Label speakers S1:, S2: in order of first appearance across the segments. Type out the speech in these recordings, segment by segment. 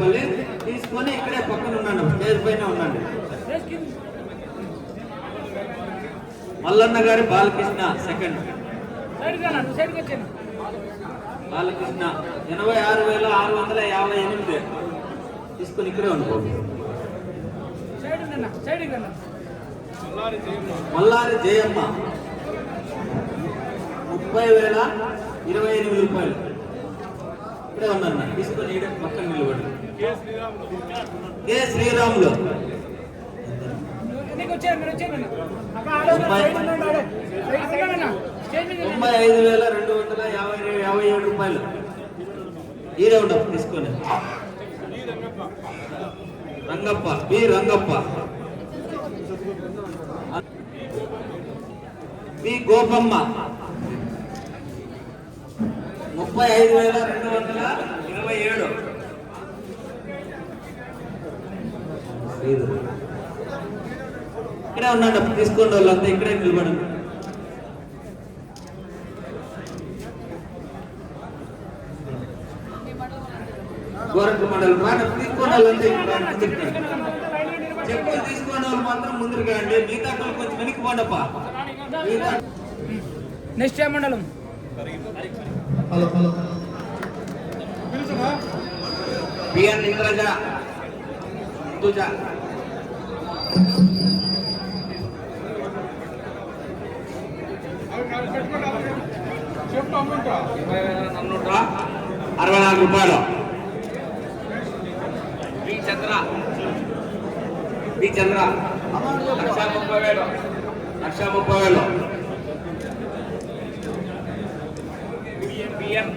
S1: పల్లి తీసుకొని ఇక్కడే పక్కన ఉన్నాను స్టేజ్ పైన ఉన్నాను. మల్లన్న గారి బాలకృష్ణ సెకండ్. బాలకృష్ణ ఎనభై ఆరు వేల ఆరు వందల యాభై ఎనిమిది. తీసుకొని ఇక్కడే ఉండిపోండి మల్లారి జయమ్మ. ముప్పై వేల ఇరవై ఎనిమిది రూపాయలు. ఇక్కడే ఉన్నా తీసుకొని ఈడ పక్కన నిలబడి. కె శ్రీరాములు. తొంభై ఐదు వేల రెండు వందల యాభై యాభై ఏడు రూపాయలు. ఈడే ఉండవు తీసుకొని. రంగప్ప బి రంగప్ప. బి గోపమ్మ. ముప్పై ఐదు వేల రెండు వందల ఇరవై ఏడు. ఇక్కడే ఉన్నాడు తీసుకోండి వాళ్ళంతా ఇక్కడే నిలబడి గోరంట మండలం రాను తీసుకోండి వాళ్ళంతా ఇక్కడ ముందుకు రండి. చెప్పులు తీసుకోండి వాళ్ళు మాత్రం ముందుకు అండి మిగతా కొంచెం వెనక్కి పోండప్ప. మిగతా
S2: నెక్స్ట్ మండలం?
S1: బిఎన్ ఇంద్రజ తుజ నన్నూట అరవై నాలుగు రూపాయలు. బి చంద్ర. బి చంద్ర. లక్ష ముప్పై వేలు. లక్ష ముప్పై వేలు. బిఎన్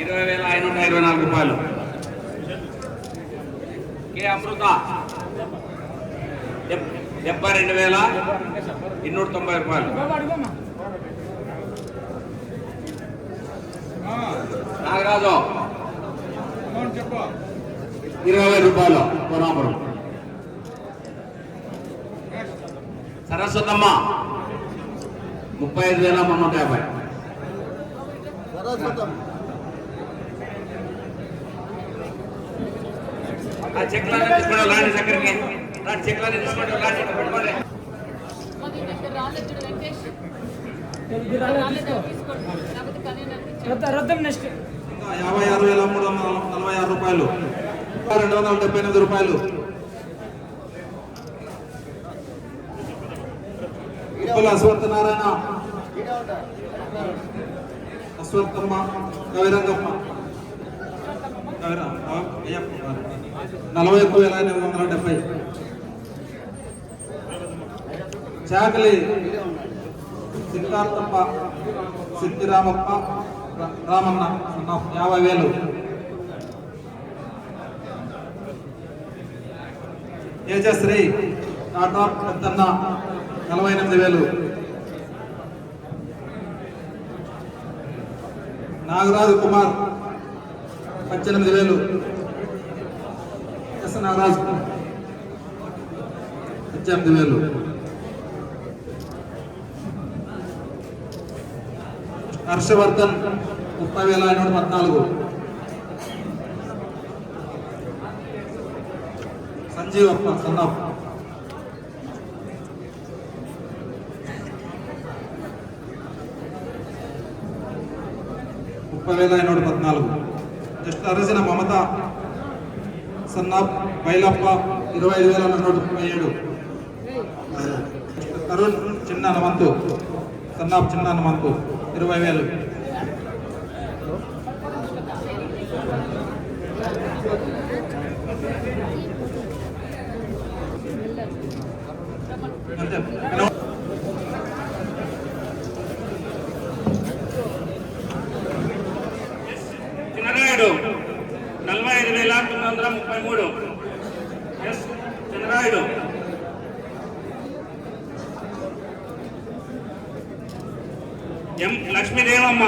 S1: ఇరవై వేల ఐదు వందల ఇరవై నాలుగు రూపాయలు. కే అమృత. డెబ్- డెబ్బై రెండు వేల ఎన్నూట తొంభై రూపాయలు. నాగరాజు. ఇరవై వేల రూపాయలు. కోరాపురం సరస్వతమ్మ ముప్పై ఐదు వేల మున్నూట యాభై. ఆ చెక్లన్నీ తీసుకోండి లాంటి చెక్లన్నీ తీసుకోండి లాంటి పెట్టుకోండి యాభై ఆరు వేల మూడు వందల నలభై ఆరు రూపాయలు. రెండు వందల డెబ్బై ఎనిమిది రూపాయలు. ఉప్పల అశ్వత్థ నారాయణ. అశ్వత్థమ్మ కవిరంగమ్మ. నలభై ఒక్క వేల ఎనిమిది వందల డెబ్బై. చాకలి. సిద్ధార్థప్ప సిద్ధిరామప్ప రామప్ప రామన్న. యాభై వేలు. తేజశ్రీ టాటా పెద్దన్న. నలభై ఎనిమిది వేలు. నాగరాజు కుమార్ పద్దెనిమిది వేలు. ఎస్ నాగరాజు పద్దెనిమిది వేలు. హర్షవర్ధన్ ముప్పై వేల వందల పద్నాలుగు. సంజీవ్ అప్ప సన్నాప్ ముప్పై వేల ఐనూట పద్నాలుగు. జస్ట్ అరసిన మమత సన్నాప్ బైలప్ప ఇరవై ఐదు వేల నూట ముప్పై ఏడు. తరుణ్ చిన్న హనుమంతు సన్నాప్ చిన్న హనుమంతు ఇరవై వేలు అంతే చిన్నరాయుడు నలభై ఐదు వేల తొమ్మిది వందల ముప్పై మూడు. ఎస్ చిన్నరాయుడు ఎం లక్ష్మీదేవమ్మ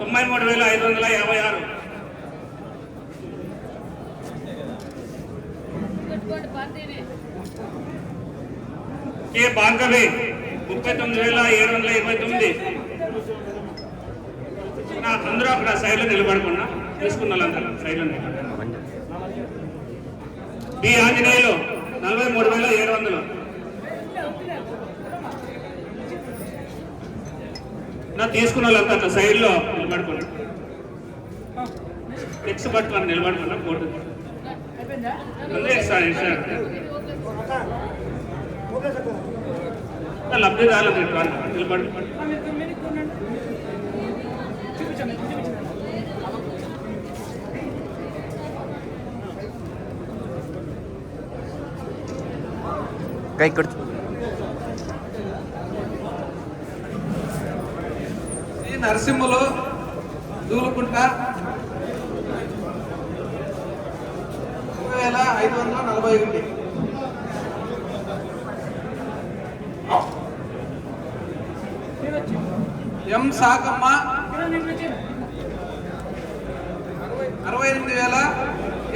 S1: తొంభై మూడు వేల ఐదు వందల యాభై ఆరు. కే. భార్గవి
S3: ముప్పై తొమ్మిది వేల ఏడు వందల ఇరవై తొమ్మిది. నా అందరూ అక్కడ సైడ్లో నిలబడుకున్నా తీసుకున్న వాళ్ళందరూ సైడ్లో నిలబడుకున్నా ఈ ఆంజనేయులు నలభై మూడు వేల ఏడు వందలు. నా తీసుకున్న వాళ్ళంతా అట్లా సైడ్లో నిలబడుకున్నా టెక్స్ పట్టుకొని నిలబడుకున్నా ఫోటో సార్ సార్. లబ్ధిదారులు నిలబడు.
S2: ఆ,
S4: కై ఇక్కడ
S1: శ్రీ నరసింహులు దూలుకుంట. వేల ఐదు వందల నలభై ఒకటి ఎం సాకమ్మ? అరవై ఎనిమిది వేల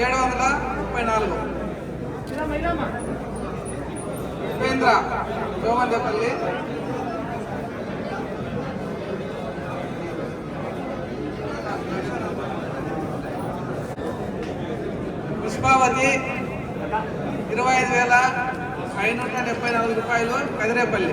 S1: ఏడు వందల ముప్పై నాలుగు. ఉపేంద్ర జోమందేపల్లి పుష్పావతి ఇరవై ఐదు వేల ఐదు నూట డెబ్బై నాలుగు రూపాయలు కదిరేపల్లి.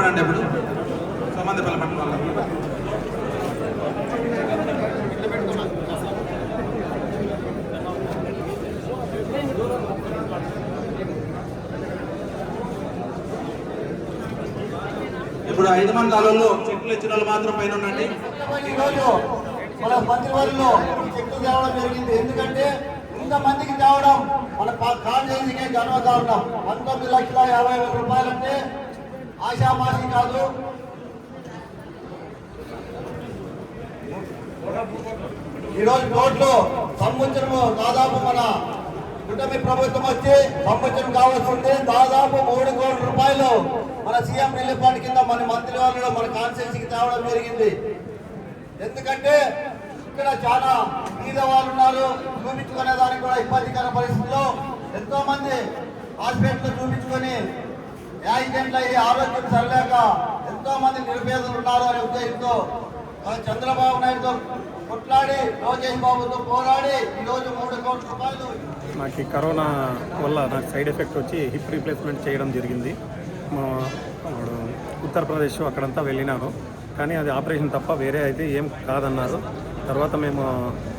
S2: అందరూ నిలబడండి
S1: ఇప్పుడు సంబంధపల్లి పట్టణాల్లో ఇప్పుడు ఐదు మంది అలల్లో చెట్లు ఇచ్చిన వాళ్ళు మాత్రం పైన ఉండండి.
S5: ఈరోజు మన మంత్రివర్గంలో ఈ చెట్లు తేవడం జరిగింది. ఎందుకంటే ఇంతమందికి తేవడం మన పా- కాలేజీకే గర్వకారణం పంతొమ్మిది లక్షల యాభై వేల రూపాయలంటే ఆశామాషి కాదు. ఈరోజు కోర్టులో సంవత్సరము దాదాపు మన కుటుంబ ప్రభుత్వం వచ్చి సంవత్సరం కావాల్సింది దాదాపు మూడు కోట్ల రూపాయలు మన సీఎం రిలీఫ్ ఫండ్ కింద మన మంత్రి వాళ్ళు మన కాన్స్టిట్యూన్సీకి తేవడం జరిగింది. ఎందుకంటే ఇక్కడ చాలా బీద వాళ్ళు ఉన్నారు. చూపించుకునే దానికి కూడా ఇబ్బందికర పరిస్థితుల్లో ఎంతో మంది హాస్పిటల్ చూపించుకొని యాక్సిడెంట్లు అయ్యి ఆరోగ్యం సరలేక ఎంతో మంది నిరుపేదలు ఉన్నారు అనే ఉద్దేశంతో మన చంద్రబాబు నాయుడుతో కొట్లాడి లోకేష్ బాబుతో పోరాడి ఈ రోజు మూడు కోట్ల రూపాయలు
S6: నాకు కరోనా వల్ల నాకు సైడ్ ఎఫెక్ట్ వచ్చి హిప్ రీప్లేస్మెంట్ చేయడం జరిగింది. మా ఉత్తరప్రదేశ్ అక్కడంతా వెళ్ళినాను కానీ అది ఆపరేషన్ తప్ప వేరే అయితే ఏం కాదన్నారు. తర్వాత మేము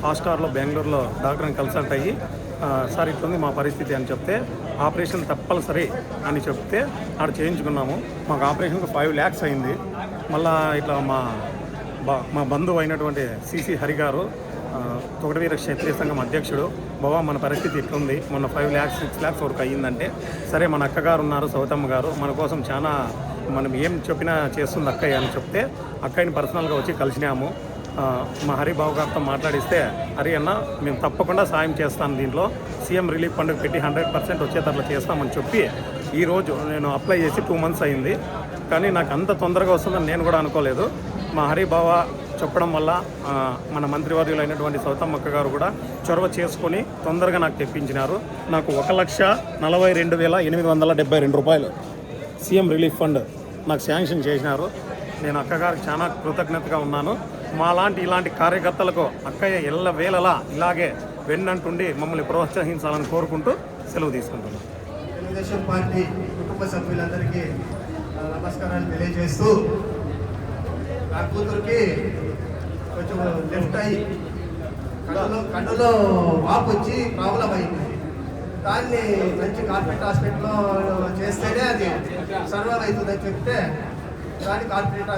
S6: హాస్టార్లో బెంగళూరులో డాక్టర్ని కన్సల్ట్ అయ్యి సార్ ఇట్లుంది మా పరిస్థితి అని చెప్తే ఆపరేషన్ తప్పనిసరి అని చెప్తే ఆడ చేయించుకున్నాము. మాకు ఆపరేషన్కి ఫైవ్ ల్యాక్స్ అయింది. మళ్ళా ఇట్లా మా బా- మా బంధువు అయినటువంటి సిసి హరి గారు తొగటవీర క్షత్రియ సంఘం అధ్యక్షుడు బాబా మన పరిస్థితి ఇట్లుంది. మొన్న ఫైవ్ ల్యాక్స్ సిక్స్ ల్యాక్స్ వరకు అయ్యిందంటే సరే మన అక్కగారు ఉన్నారు సౌతమ్మ గారు. మన కోసం చాలా మనం ఏం చెప్పినా చేస్తుంది అక్కయ్య అని చెప్తే అక్కయ్యని పర్సనల్గా వచ్చి కలిసినాము. మా హరిబాబు గారితో మాట్లాడిస్తే హరి అన్న మేము తప్పకుండా సాయం చేస్తాను దీంట్లో. సీఎం రిలీఫ్ ఫండ్ పెట్టి హండ్రెడ్ పర్సెంట్ వచ్చేటట్లు చేస్తామని చెప్పి ఈరోజు నేను అప్లై చేసి టూ మంత్స్ అయింది. కానీ నాకు అంత తొందరగా వస్తుందని నేను కూడా అనుకోలేదు. మా హరిబావ చెప్పడం వల్ల మన మంత్రివర్యులు అయినటువంటి సౌతమ్మక్క గారు కూడా చొరవ చేసుకొని తొందరగా నాకు తెప్పించినారు. నాకు ఒక లక్ష నలభై రెండు వేల ఎనిమిది వందల డెబ్బై రెండు రూపాయలు సీఎం రిలీఫ్ ఫండ్ నాకు శాంక్షన్ చేసినారు. నేను అక్కగారికి చాలా కృతజ్ఞతగా ఉన్నాను. మాలాంటి ఇలాంటి కార్యకర్తలకు అక్కయ్య ఎల్ల వేళలా ఇలాగే వెన్నంటుండి మమ్మల్ని ప్రోత్సహించాలని కోరుకుంటూ సెలవు తీసుకుంటున్నాను
S5: తెలుగుదేశం పార్టీ కుటుంబ సభ్యులందరికీ నమస్కారాలు తెలియజేస్తూ నా కూతురికి కొంచెం లెఫ్ట్ అయ్యి కళ్ళలో కళ్ళలో వాపు వచ్చి ప్రాబ్లం అయింది దాన్ని మంచి కార్పొరేట్ హాస్పిటల్లో చేస్తేనే అది సర్వర్ అవుతుందని చెప్తే కానీ కార్పొరేట్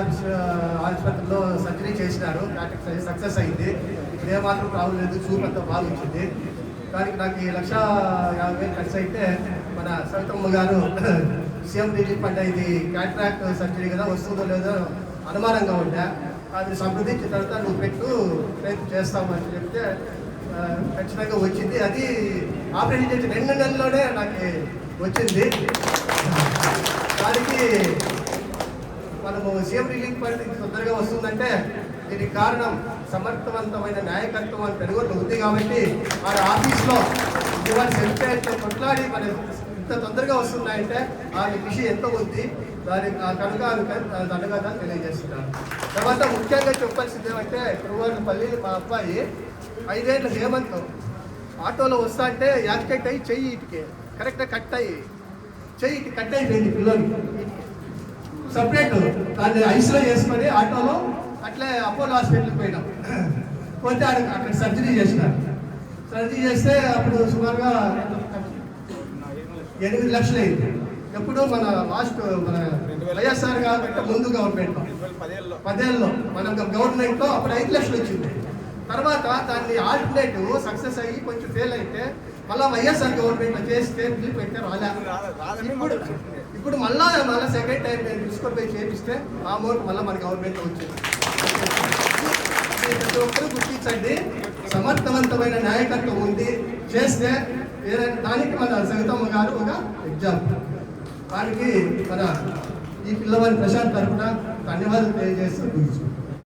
S5: ఆసుపత్రిలో సర్జరీ చేసినారు దానికి సక్సెస్ అయింది. ఏమాత్రం ప్రాబ్లం లేదు. చూపు అంతా బాగా వచ్చింది. దానికి నాకు ఈ లక్ష యాభై వేలు ఖర్చు అయితే మన సవితమ్మ గారు సీఎం రిలీఫ్ అంటే ఇది క్యాట్రాక్ట్ సర్జరీ కదా వస్తుందో లేదో అనుమానంగా ఉండే. అది సంప్రదించిన తర్వాత నువ్వు పెట్టు ప్రయత్నం చేస్తామని చెప్తే ఖచ్చితంగా వచ్చింది. అది ఆపరేషన్ చేసి రెండు నెలల్లోనే నాకు వచ్చింది. దానికి మనము సీఎం రిలీఫ్ ఫండ్ తొందరగా వస్తుందంటే దీనికి కారణం సమర్థవంతమైన నాయకత్వం అని పెరుగుతూ ఉంది కాబట్టి మన ఆఫీస్లో ఇవాళ సెంటర్ కొట్లాడి మన ఇంత తొందరగా వస్తున్నాయంటే ఆమె కృషి ఎంత ఉంది దానికి కనుక దండగా తెలియజేస్తున్నాను. తర్వాత ముఖ్యంగా చెప్పాల్సింది ఏమంటే తిరువాళ్ళపల్లి మా అబ్బాయి ఐదేళ్ళ హేమంత్ ఆటోలో వస్తా అంటే యాక్సిడెంట్ అయ్యి చెయ్యి ఇటుకే. కరెక్ట్గా కట్ అయ్యి చెయ్యి ఇటు కట్ అయిపోయింది పిల్లలు. సపరేట్. దాన్ని ఐస్లో చేసుకొని ఆటోలో అట్లే అపోలో హాస్పిటల్కి పోయినాం. పోతే ఆడ అక్కడ సర్జరీ చేసినారు సర్జరీ చేస్తే అప్పుడు సుమారుగా ఎనిమిది లక్షలు అయింది. ఎప్పుడో మన లాస్ట్ మన వైఎస్ఆర్ కాబట్టి ముందు గవర్నమెంట్. పదేళ్ళలో. మన గవర్నమెంట్లో అప్పుడు ఐదు లక్షలు వచ్చింది. తర్వాత దాన్ని ఆల్టర్నేటివ్ సక్సెస్ అయ్యి కొంచెం ఫెయిల్ అయితే మళ్ళీ వైఎస్ఆర్ గవర్నమెంట్ చేస్తే పిలిపి పెట్టే రాలే. ఇప్పుడు ఇప్పుడు మళ్ళా మళ్ళీ సెకండ్ టైం నేను తీసుకొని పోయి చేపిస్తే ఆ అమౌంట్ మళ్ళీ మన గవర్నమెంట్ వచ్చింది. ప్రతి ఒక్కరు గుర్తించండి సమర్థవంతమైన నాయకత్వం ఉంది. చేస్తే ఏదైనా దానికి మన సవితమ్మ గారు ఒక ఎగ్జాంపుల్ దానికి మన ఈ పిల్లవారి ప్రశాంత్ తరఫున ధన్యవాదాలు తెలియజేస్తూ